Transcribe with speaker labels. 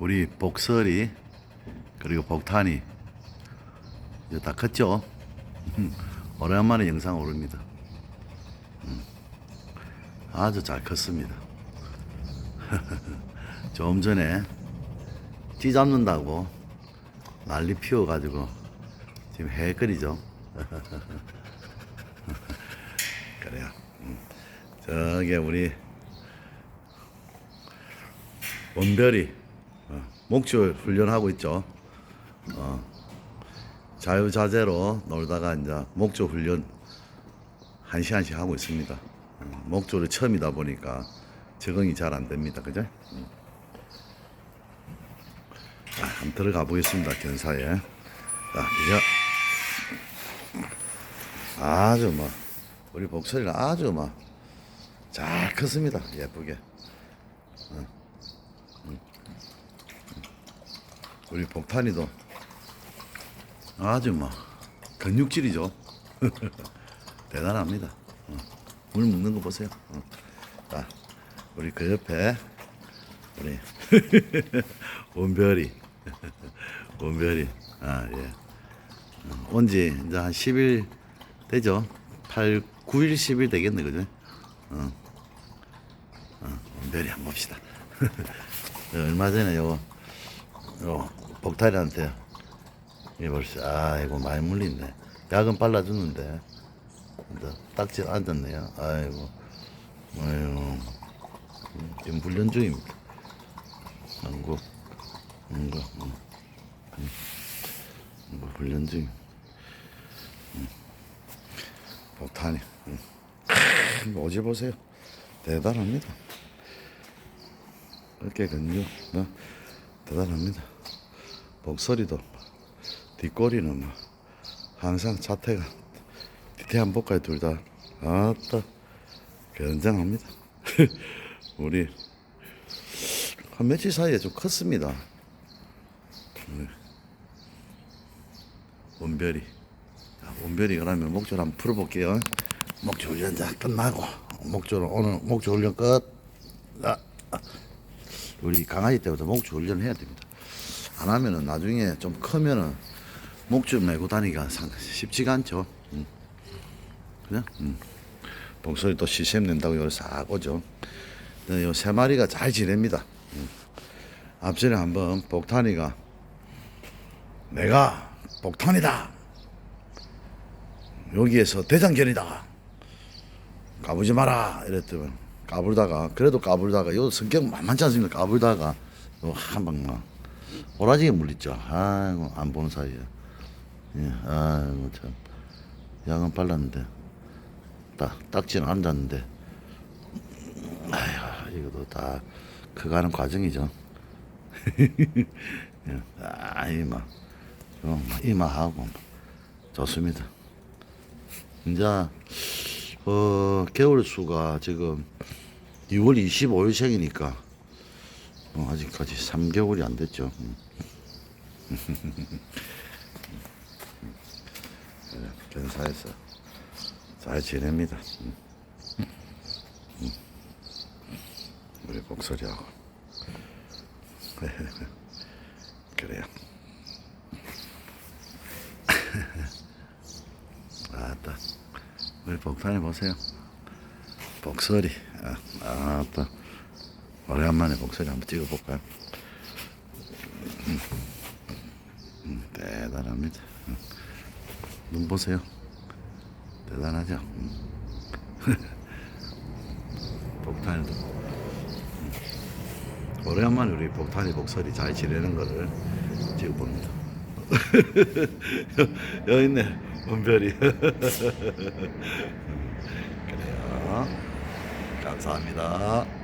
Speaker 1: 우리 복설이 그리고 복탄이 이제 다 컸죠. 오랜만에 영상 오릅니다. 음. 아주 잘 컸습니다. 좀 전에 찌 잡는다고 난리 피워가지고 지금 해 끓이죠. 그래요. 음. 저기 우리 원별이 어, 목줄 훈련하고 있죠. 어, 자유자재로 놀다가 이제 목줄 훈련 한 시간씩 하고 있습니다. 어, 목줄을 처음이다 보니까 적응이 잘 안 됩니다. 그죠? 음. 자, 한번 들어가 보겠습니다. 견사에. 자, 이제 아주 뭐 우리 복설이는 아주 뭐잘 컸습니다. 예쁘게. 어. 음. 우리 복탄이도 아주 뭐 근육질이죠. 대단합니다. 어. 물 먹는 거 보세요. 어. 자, 우리 그 옆에 우리 원별이 원별이 아 예. 온지 이제 한 10일 되죠. 8, 9일, 10일 되겠네, 그죠? 어. 어, 원별이 한번 봅시다. 얼마 전에 요, 요, 복탈이한테, 이 벌써, 아이고, 많이 물린네. 약은 발라주는데, 근데 딱지 앉았네요. 아이고, 아이고, 지금 훈련 중입니다. 음. 음. 뭐 훈련 중. 복탄이. 음. 오지 보세요. 대단합니다. 어깨 근육, 뭐, 대단합니다. 목소리도, 뒷꼬리는 뭐, 항상 자태가, 뒤태 한 복까지 둘 다, 아따, 굉장합니다. 우리, 한 며칠 사이에 좀 컸습니다. 네. 원별이. 자, 원별이 그러면 목줄 한번 풀어볼게요. 목줄 훈련 다 끝나고 목줄 오늘 목줄 훈련 끝. 아, 아. 우리 강아지 때부터 목줄 훈련 해야 됩니다. 안 하면은 나중에 좀 크면은 목줄 메고 다니기가 상, 쉽지가 않죠. 음. 그냥 음. 목소리 또 시샘 낸다고 여기 싹 오죠. 이세 마리가 잘 지냅니다. 음. 앞전에 한번 복탄이가 내가 복탄이다. 여기에서 대장견이다. 까불지 마라. 이랬더니 까불다가 그래도 까불다가 요 성격 만만치 않습니까? 까불다가 한방 막 오라지게 물리죠. 아이고 안 보는 사이에. 예, 아이고 참 양은 빨랐는데 딱 딱지는 앉았는데 아휴 이것도 다 커가는 과정이죠. 예, 아 이마 좀 이마하고 좋습니다. 이제 어 개월 수가 지금 6월 25일생이니까 어, 아직까지 3개월이 안 됐죠. 음. 네, 견사에서 잘 지냅니다. 음. 음. 우리 목소리하고 그래요. 아따 우리 복탄이 보세요 복설이 아, 아따 오래간만에 복설이 한번 찍어볼까요? 음, 음, 대단합니다. 음. 눈 보세요. 대단하죠? 음. 복탄이도. 음. 오래간만에 우리 복탄이 복설이 잘 지내는 거를 찍어봅니다. 여기 있네 은별이. 그래요. 감사합니다